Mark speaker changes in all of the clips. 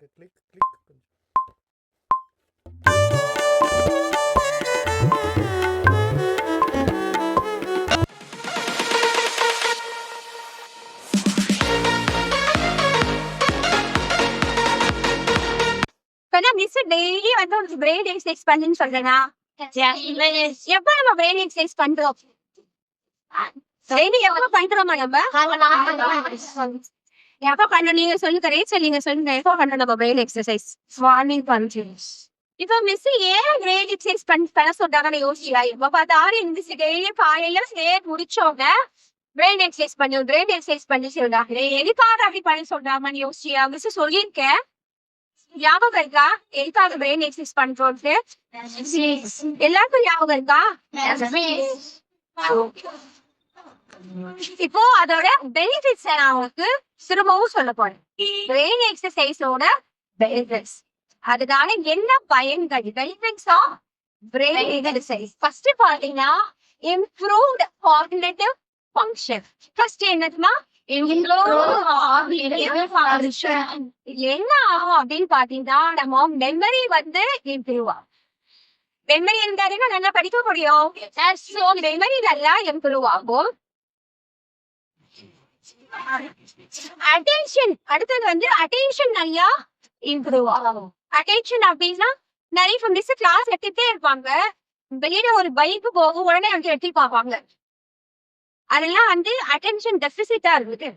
Speaker 1: எனக்கு click click கொஞ்சம்.
Speaker 2: Daily வந்து ஒரு பிரெயின் எக்ஸசைஸ் பண்ணுன்னு சொல்றேனா? எப்ப நம்ம பிரெயின் எக்ஸசைஸ் பண்றோம்? டெய்லி எப்ப பண்றோமா நம்ம? எப்ப பண்ணணும் நீங்க சொல்லுங்க ரேச்சல் நீங்க சொல்லுங்க எப்ப பண்ணணும் நம்ம பிரெயின் எக்ஸசைஸ் மார்னிங் பண்ணு இப்ப மிஸ் ஏன் பிரெயின் எக்ஸசைஸ் பண்ண பண்ண சொல்றாங்கன்னு யோசிச்சா இப்ப பார்த்தாலும் இந்த டெய்லி காலையில சேர் முடிச்சோங்க பிரெயின் எக்ஸசைஸ் பண்ணு பிரெயின் எக்ஸசைஸ் பண்ணி சொல்றாங்க எதுக்காக அப்படி பண்ண சொல்றாங்கன்னு யோசிச்சியா மிஸ் சொல்லியிருக்கேன் ஞாபகம் இருக்கா? எதுக்காக பிரெயின் எக்ஸசைஸ் பண்றோம்னு எல்லாருக்கும் ஞாபகம் இருக்கா? இப்போ அதோட பெனிஃபிட்ஸ் நான் உங்களுக்கு திரும்பவும் சொல்ல போறேன். பிரெயின் எக்ஸசைஸோட பெனிஃபிட்ஸ் அதனால என்ன பயன்கள்? Benefits of brain exercise first பாத்தீங்கன்னா இம்ப்ரூவ்ட் காக்னிட்டிவ் ஃபங்க்ஷன் ஃபர்ஸ்ட் என்னதுமா? என்ன ஆகும் அப்படின்னு பாத்தீங்கன்னா நம்ம மெமரி வந்து இம்ப்ரூவ் ஆகும். மெமரி இருந்தாருன்னா நல்லா படிக்க முடியும். மெமரி நல்லா இம்ப்ரூவ் ஆகும். அட்டென்ஷன் அடுத்தது வந்து அட்டென்ஷன் நல்லா இம்ப்ரூவ் ஆகும். அட்டென்ஷன் அப்படின்னா நிறைய மிஸ் கிளாஸ் எடுத்துட்டே இருப்பாங்க. வெளியில ஒரு பைக் போகும் உடனே வந்து எடுத்து பார்ப்பாங்க. அதெல்லாம் வந்து அட்டென்ஷன் டெபிசிட்டா இருக்குது.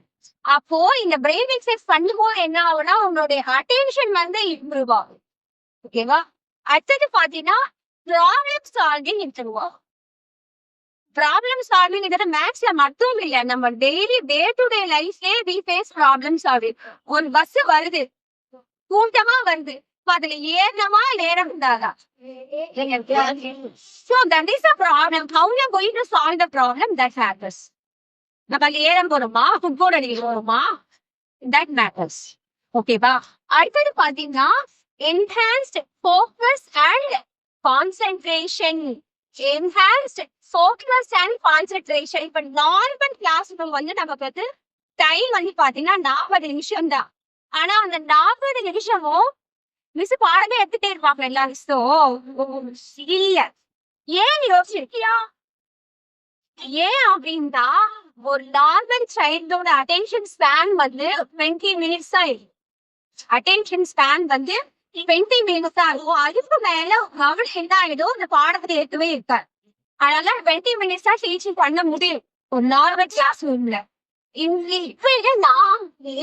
Speaker 2: அப்போ இந்த பிரெயின் எக்ஸசைஸ் பண்ணும்போது என்ன ஆகும்னா உங்களுடைய அட்டென்ஷன் வந்து இம்ப்ரூவ் ஆகும். ஓகேவா அடுத்தது பாத்தீங்கன்னா ப்ராப்ளம் சால்விங் இம்ப்ரூவ் ஆகும் ப்ராப்ளம் சால்விங் இதோட மேக்ஸ்ல மட்டும் இல்ல நம்ம டெய்லி டே டு டே லைஃப்லயே வி ஃபேஸ் ப்ராப்ளம் சால்விங் ஒரு பஸ் வருது கூட்டமா வருது அதுல ஏறணுமா நேரம் So so that is a problem we போய் going solve the problem that that நம்ம அதுல ஏறம் போறோமா? ஃபுட்பால் அடிக்க போறோமா? தட் மேட்டர்ஸ் ஓகேவா அடுத்தது பாத்தீங்கன்னா enhanced focus and concentration enhanced focus and concentration இப்ப நார்மல் கிளாஸ் ரூம் வந்து நமக்கு வந்து டைம் வந்து பாத்தீங்கன்னா நாற்பது நிமிஷம் தான். ஆனா அந்த நாற்பது நிமிஷமும் மிஸ் பாடமே எடுத்துட்டே இருப்பாங்க எல்லா மிஸ்ஸும் இல்ல. ஏன் யோசிச்சிருக்கியா? ஏன் அப்படின்னா ஒரு நார்மல் சைல்டோட அட்டென்ஷன் ஸ்பேன் வந்து டுவெண்ட்டி மினிட்ஸ் தான் இருக்கு. அட்டென்ஷன் ஸ்பேன் வந்து டுவெண்ட்டி மினிட்ஸ் அதுக்கு மேல கவனம் என்ன ஆயிடும் அந்த பாடத்தை ஏற்கவே இருக்காது அதனால டுவெண்ட்டி மினிட்ஸ் தான் டீச்சிங் பண்ண முடியும் ஒரு நார்மல் கிளாஸ் ரூம்ல இங்க இப்ப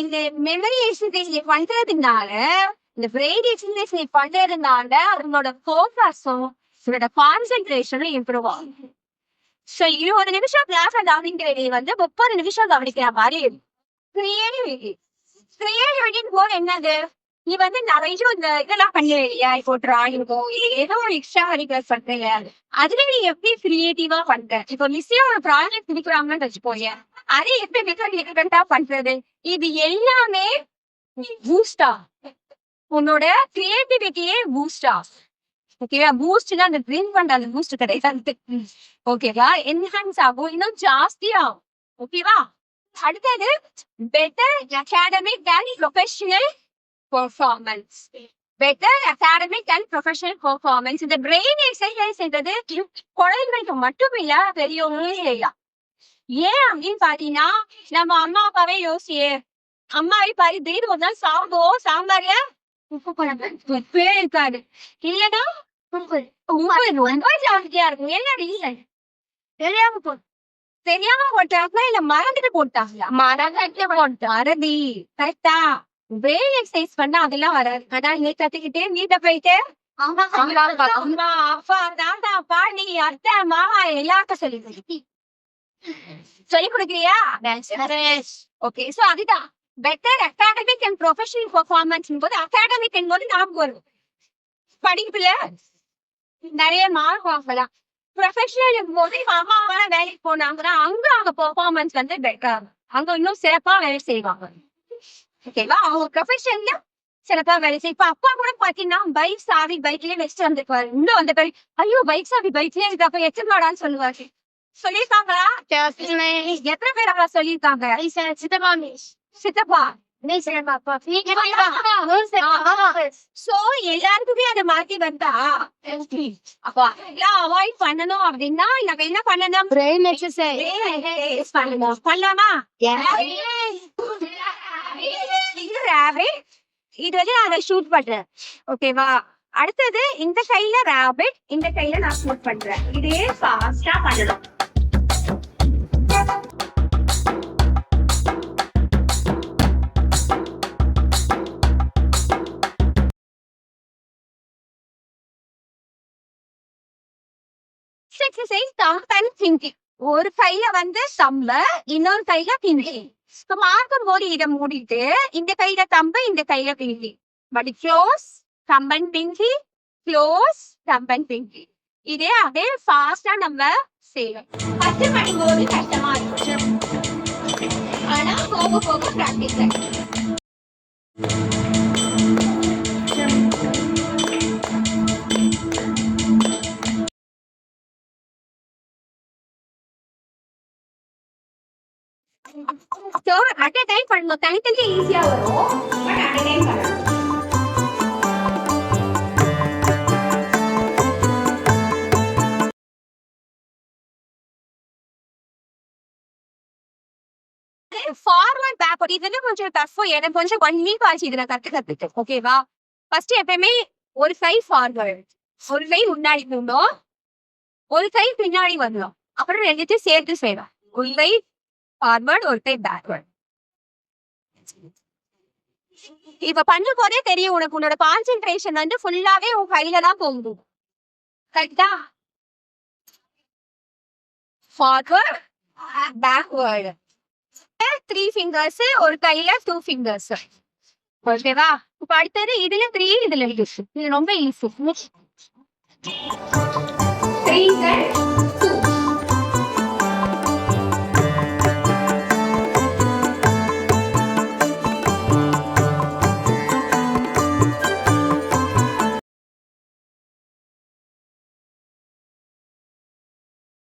Speaker 2: இந்த மெமரி எக்ஸசைஸ் பண்றதுனால இந்த பிரெயின் எக்ஸசைஸ் நீ பண்றதுனால அவங்களோட ஃபோக்கஸும் உங்களோட கான்சென்ட்ரேஷனும் இம்ப்ரூவ் ஆகும். ஸோ இருபது நிமிஷம் கிளாஸ் கவனிக்கிற நீ வந்து முப்பது நிமிஷம் கவனிக்கிற மாதிரி கிரியேட்டிவிட்டி கிரியேட்டிவிட்டின்னு போது என்னது? நீ வந்து நிறைய இந்த இதெல்லாம் பண்ணுறியா? இப்போ டிராயிங்கோ ஏதோ ஒரு எக்ஸ்ட்ரா கரிக்குலர் பண்றீங்க அதுல நீ எப்படி கிரியேட்டிவா பண்ற? இப்போ மிஸ்ஸே ஒரு ப்ராஜெக்ட் பிடிக்கிறாங்கன்னு வச்சுக்கோங்க அதே எப்படி மிக டிஃபரெண்டா பண்றது? இது எல்லாமே பூஸ்டா உன்னோட கிரியேட்டிவிட்டியே பூஸ்டா ஓகேவா பூஸ்ட்னா அந்த ட்ரீம் பண்ற அந்த பூஸ்ட் கிடையாது. ஓகேவா என்ஹான்ஸ் ஆகும். இன்னும் ஜாஸ்தி ஆகும். ஓகேவா அடுத்தது better academic and professional performance better academic and professional performance இந்த பிரெயின் எக்ஸசைஸ்ன்றது குழந்தைகளுக்கு மட்டும் இல்ல பெரியவங்களும் செய்யலாம். ஏன் அப்படின்னு பாத்தீங்கன்னா நம்ம அம்மா அப்பாவே யோசியே அம்மாவை பாரு திடீர்னு ஒரு நாள் சாப்பிடுவோம் சாம்பார்ல உப்பு குழம்பு உப்பே இருக்காது. இல்லைன்னா ரொம்ப ஜாஸ்தியா இருக்கும். என்ன ரீசன் தெரியாம போ தெரியாம போட்டாங்களா இல்ல மறந்துட்டு போட்டாங்களா? மறந்துட்டு போட்டு மறதி கரெக்டா பிரெயின் எக்ஸசைஸ் பண்ணா அதெல்லாம் வராது. ஆனா நீ கத்துக்கிட்டு வீட்டை போயிட்டு அம்மா அப்பா தாத்தா பாட்டி அத்தை மாமா எல்லாருக்கும் சொல்லி சொல்லி கொடுக்குறியா? ஓகே சோ அதுதான். Better academic and professional performance போது அகாடமிக் போது ஞாபகம் வரும் படிப்புல நிறைய மார்க் வாங்கலாம். ப்ரொஃபஷனல் போது அம்மா வேலைக்கு போனாங்கன்னா அங்க அவங்க பெர்ஃபார்மன்ஸ் வந்து பெட்டர் அங்க இன்னும் சிறப்பா வேலை செய்வாங்க. ஓகேவா அவங்க ப்ரொஃபஷன்ல சிறப்பா வேலை செய்யும் இப்ப அப்பா கூட பாத்தீங்கன்னா பைக் சாவி பைக்லயே வச்சுட்டு வந்திருப்பாரு. இன்னும் அந்த பைக் ஐயோ பைக் சாவி பைக்லயே இருக்கு? அப்ப எத்தனை சொல்லுவாரு. சொல்லியிருக்காங்களா? எத்தனை பேர் அவளா சொல்லியிருக்காங்க? சித்தப்பா சோ எல்லாருக்குமே அதை மாத்தி வந்தா அப்போ அவாய்ட் பண்ணணும் அப்படின்னா நம்ம என்ன பண்ணணும்? பண்ணலாமா? இது இது வந்து நான் அதை ஷூட் பண்றேன். ஓகேவா அடுத்தது இந்த கையில ராபிட் இந்த கையில நான் ஷூட் பண்றேன். இதே ஃபாஸ்டா பண்ணணும். எக்ஸசைஸ் தம் அண்ட் திங்கிங் ஒரு கையில வந்து சம்ம இன்னொரு கையில பிங்கி இப்ப மார்க்கும் போது இதை மூடிட்டு இந்த கையில தம்பு இந்த கையில pinky. But close thumb and pinky close thumb and pinky. இதே அதே ஃபாஸ்டா நம்ம செய்யணும். ஃபர்ஸ்ட் பண்ணும்போது கஷ்டமா இருக்கும் ஆனா போக போக பிராக்டிஸ் அட் அ டைம் பண்ணணும் தனித்தனி ஈஸியா வரும். பட் அட் அ டைம் பண்ணணும் ஃபார்வர்ட் பேக்வர்ட் இதெல்லாம் கொஞ்சம் டஃப் எனக்கு கொஞ்சம் ஒன் வீக் ஆச்சு இதுல கத்துக்கிறதுக்கு. ஓகேவா ஃபர்ஸ்ட் எப்பயுமே ஒரு கை ஃபார்வர்ட் ஒரு கை முன்னாடி போகணும். ஒரு கை பின்னாடி வரணும். அப்புறம் ரெண்டுத்தையும் சேர்த்து செய்வேன் ஒரு கை ஃபார்வர்ட் ஒரு கை பேக்வர்ட் இப்ப பண்ண போதே தெரியும் உனக்கு. உன்னோட கான்சென்ட்ரேஷன் வந்து ஃபுல்லாவே உன் கையில தான் போகும் கரெக்டா ஃபார்வர்ட் பேக்வர்டு த்ரீ ஃபிங்கர்ஸ் ஒரு கையில டூ ஃபிங்கர்ஸ் ஓகேவா இப்ப அடுத்தது இதுல த்ரீ இதுல இது இது ரொம்ப ஈஸி